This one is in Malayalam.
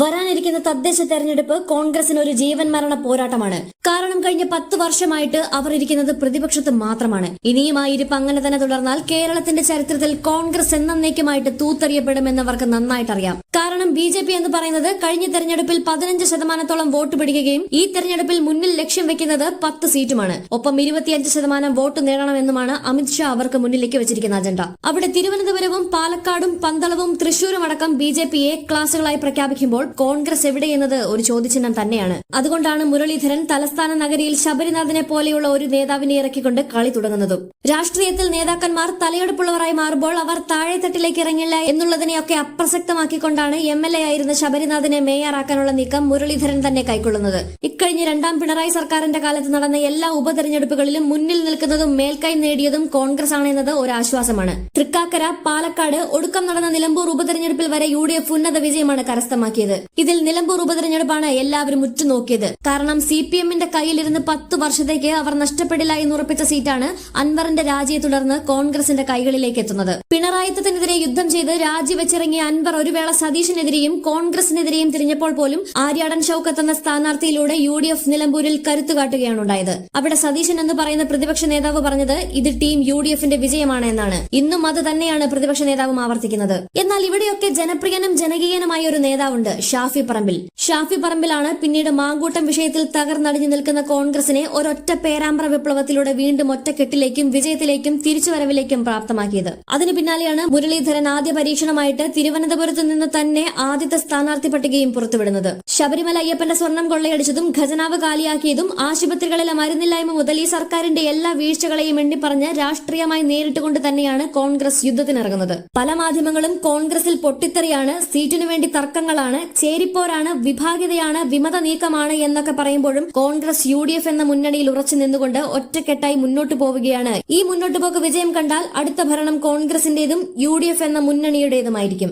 വരാനിരിക്കുന്ന തദ്ദേശ തെരഞ്ഞെടുപ്പ് കോൺഗ്രസിന് ഒരു ജീവൻ മരണ പോരാട്ടമാണ്. കാരണം കഴിഞ്ഞ പത്ത് വർഷമായിട്ട് അവർ ഇരിക്കുന്നത് പ്രതിപക്ഷത്ത് മാത്രമാണ്. ഇനിയും ആ ഇരിപ്പ് അങ്ങനെ തന്നെ തുടർന്നാൽ കേരളത്തിന്റെ ചരിത്രത്തിൽ കോൺഗ്രസ് എന്നേക്കുമായിട്ട് തൂത്തെറിയപ്പെടുമെന്നവർക്ക് നന്നായിട്ട് അറിയാം കാരണം ബി ജെ പി എന്ന് പറയുന്നത് കഴിഞ്ഞ തെരഞ്ഞെടുപ്പിൽ പതിനഞ്ച് ശതമാനത്തോളം വോട്ട് പിടിക്കുകയും ഈ തെരഞ്ഞെടുപ്പിൽ മുന്നിൽ ലക്ഷ്യം വെക്കുന്നത് പത്ത് സീറ്റുമാണ്. ഒപ്പം ഇരുപത്തിയഞ്ച് ശതമാനം വോട്ട് നേടണമെന്നുമാണ് അമിത്ഷാ അവർക്ക് മുന്നിലേക്ക് വെച്ചിരിക്കുന്ന അജണ്ട. അവിടെ തിരുവനന്തപുരവും പാലക്കാടും പന്തളവും തൃശൂരും അടക്കം ബി ജെ പിയെ ക്ലാസുകളായി പ്രഖ്യാപിക്കുമ്പോൾ കോൺഗ്രസ് എവിടെയെന്നത് ഒരു ചോദ്യചിഹ്നം തന്നെയാണ്. അതുകൊണ്ടാണ് മുരളീധരൻ തലസ്ഥാന നഗരിയിൽ ശബരിനാഥിനെ പോലെയുള്ള ഒരു നേതാവിനെ ഇറക്കിക്കൊണ്ട് കളി തുടങ്ങുന്നതും. രാഷ്ട്രീയത്തിൽ നേതാക്കന്മാർ തലയെടുപ്പുള്ളവരായി മാറുമ്പോൾ അവർ താഴെത്തട്ടിലേക്ക് ഇറങ്ങില്ല എന്നുള്ളതിനെയൊക്കെ അപ്രസക്തമാക്കിക്കൊണ്ടാണ് എം എൽ എ ആയിരുന്ന ശബരിനാഥിനെ മേയറാക്കാനുള്ള നീക്കം മുരളീധരൻ തന്നെ കൈക്കൊള്ളുന്നത്. ഇക്കഴിഞ്ഞ രണ്ടാം പിണറായി സർക്കാരിന്റെ കാലത്ത് നടന്ന എല്ലാ ഉപതെരഞ്ഞെടുപ്പുകളിലും മുന്നിൽ നിൽക്കുന്നതും മേൽക്കൈ നേടിയതും കോൺഗ്രസ് ആണെന്നത് ഒരു ആശ്വാസമാണ് തൃക്കാക്കര പാലക്കാട് ഒടുക്കം നടന്ന നിലമ്പൂർ ഉപതെരഞ്ഞെടുപ്പിൽ വരെ യു ഡി എഫ് ഉന്നത വിജയമാണ് കരസ്ഥമാക്കിയത്. ഇതിൽ നിലമ്പൂർ ഉപതെരഞ്ഞെടുപ്പാണ് എല്ലാവരും ഉറ്റുനോക്കിയത്. കാരണം സി പി എമ്മിന്റെ കയ്യിലിരുന്ന് പത്ത് വർഷത്തേക്ക് അവർ നഷ്ടപ്പെടില്ല എന്ന് ഉറപ്പിച്ച സീറ്റാണ് അൻവറിന്റെ രാജിയെ തുടർന്ന് കോൺഗ്രസിന്റെ കൈകളിലേക്ക് എത്തുന്നത്. പിണറായിത്തത്തിനെതിരെ യുദ്ധം ചെയ്ത് രാജിവെച്ചിറങ്ങിയ അൻവർ ഒരുവേള സതീഷിനെതിരെയും കോൺഗ്രസിനെതിരെയും തിരിഞ്ഞപ്പോൾ പോലും ആര്യാടൻ ഷൌക്കത്ത് എന്ന സ്ഥാനാർത്ഥിയിലൂടെ യു ഡി എഫ് നിലമ്പൂരിൽ കരുത്തു കാട്ടുകയാണ് ഉണ്ടായത് അവിടെ സതീശൻ എന്ന് പറയുന്ന പ്രതിപക്ഷ നേതാവ് പറഞ്ഞത് ഇത് ടീം യു ഡി എഫിന്റെ വിജയമാണ് എന്നാണ്. ഇന്നും അത് തന്നെയാണ് പ്രതിപക്ഷ നേതാവും ആവർത്തിക്കുന്നത്. എന്നാൽ ഇവിടെയൊക്കെ ജനപ്രിയനും ജനകീയനുമായ ഒരു നേതാവുണ്ട് ഷാഫി പറമ്പിൽ. ഷാഫി പറമ്പിലാണ് പിന്നീട് മാങ്കൂട്ടം വിഷയത്തിൽ തകർന്നടിഞ്ഞു നിൽക്കുന്ന കോൺഗ്രസിനെ ഒരൊറ്റ പേരാമ്പ്ര വിപ്ലവത്തിലൂടെ വീണ്ടും ഒറ്റക്കെട്ടിലേക്കും വിജയത്തിലേക്കും തിരിച്ചുവരവിലേക്കും പ്രാപ്തമാക്കിയത്. അതിനു പിന്നാലെയാണ് മുരളീധരൻ ആദ്യ പരീക്ഷണമായിട്ട് തിരുവനന്തപുരത്ത് നിന്ന് തന്നെ ആദ്യത്തെ സ്ഥാനാർത്ഥി പട്ടികയും പുറത്തുവിടുന്നത്. ശബരിമല അയ്യപ്പന്റെ സ്വർണം കൊള്ളയടിച്ചതും ഖജനാവ് കാലിയാക്കിയതും ആശുപത്രികളിലെ മരുന്നില്ലായ്മ മുതൽ ഈ സർക്കാരിന്റെ എല്ലാ വീഴ്ചകളെയും എണ്ണിപ്പറഞ്ഞ് രാഷ്ട്രീയമായി നേരിട്ടുകൊണ്ട് തന്നെയാണ് കോൺഗ്രസ് യുദ്ധത്തിനിറങ്ങുന്നത്. പല മാധ്യമങ്ങളും കോൺഗ്രസിൽ പൊട്ടിത്തെറിയാണ് സീറ്റിനു വേണ്ടി തർക്കങ്ങളാണ് ചേരിപ്പോരാണ് വിഭാഗിതയാണ് വിമത നീക്കമാണ് എന്നൊക്കെ പറയുമ്പോഴും കോൺഗ്രസ് യു എന്ന മുന്നണിയിൽ ഉറച്ചു നിന്നുകൊണ്ട് ഒറ്റക്കെട്ടായി മുന്നോട്ടു പോവുകയാണ്. ഈ മുന്നോട്ടുപോക്ക് വിജയം കണ്ടാൽ അടുത്ത ഭരണം കോൺഗ്രസിന്റേതും യു എന്ന മുന്നണിയുടേതുമായിരിക്കും.